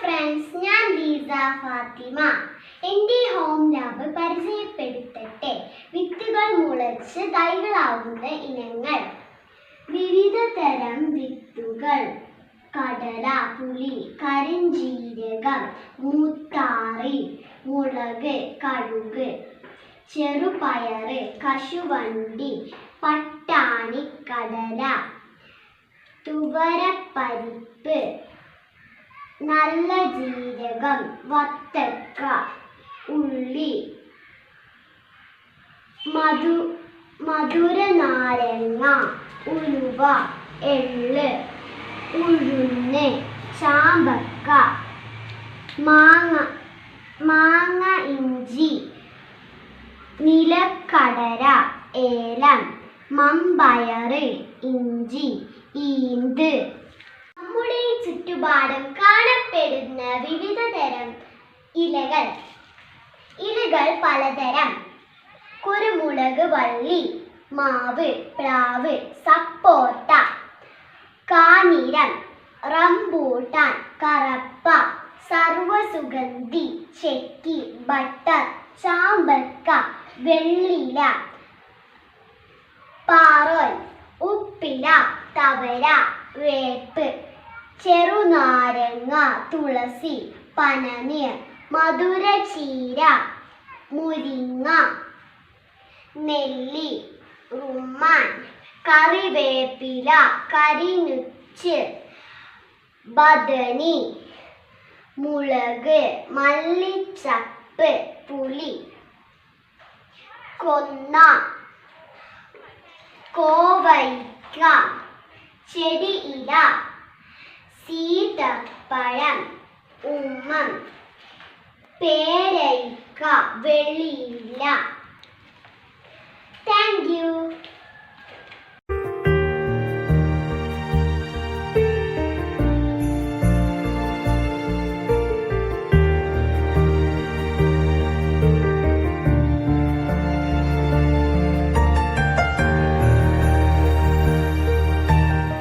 Friends ഞാൻ Lisa Fathima. എന്റെ home lab പരിചയപ്പെടുത്തട്ടെ. വിത്തുകൾ മുളച്ച് തൈകളാവുന്ന ഇനങ്ങൾ. വിവിധ തരം വിത്തുകൾ. കടല പുളി കരിഞ്ജീരകം മൂത്താറി മുളക് കഴുക് ചെറുപയറ് കശുവണ്ടി പട്ടാണി കടല തുവരപ്പരിപ്പ് നല്ല ജീരകം വത്തക്ക ഉള്ളി മധു മധുര നാരങ്ങ ഉലുവ എള്ള് ഉഴുന്ന് ചാമ്പക്ക മാങ്ങ മാങ്ങ ഇഞ്ചി നിലക്കടര ഏലം മമ്പയറ് ഇഞ്ചി ഈന്ത് ചുറ്റുപാടും കാണപ്പെടുന്ന വിവിധ തരം ഇലകൾ. ഇലകൾ പലതരം. കുരുമുളക് വള്ളി മാവ് പ്ലാവ് സപ്പോട്ട കാനിരം റംബൂട്ടാൻ കറപ്പ സർവസുഗന്ധി ചെക്കി ബട്ടർ ചാമ്പക്ക വെള്ളില പാറോൽ ഉപ്പില തവര വേപ്പ് ചെറുനാരങ്ങ തുളസി പനനീർ മധുരചീര മുരിങ്ങ നെല്ലി റുമാൻ കറിവേപ്പില കരിനുച്ച് ബദനി മുളക് മല്ലിച്ചപ്പ് പുളി കൊന്ന കോവയ്ക്ക ചെടി ഇല സീതപ്പഴം ഉമ്മം പേരയ്ക്ക വെള്ളിയില്ല താങ്ക് യു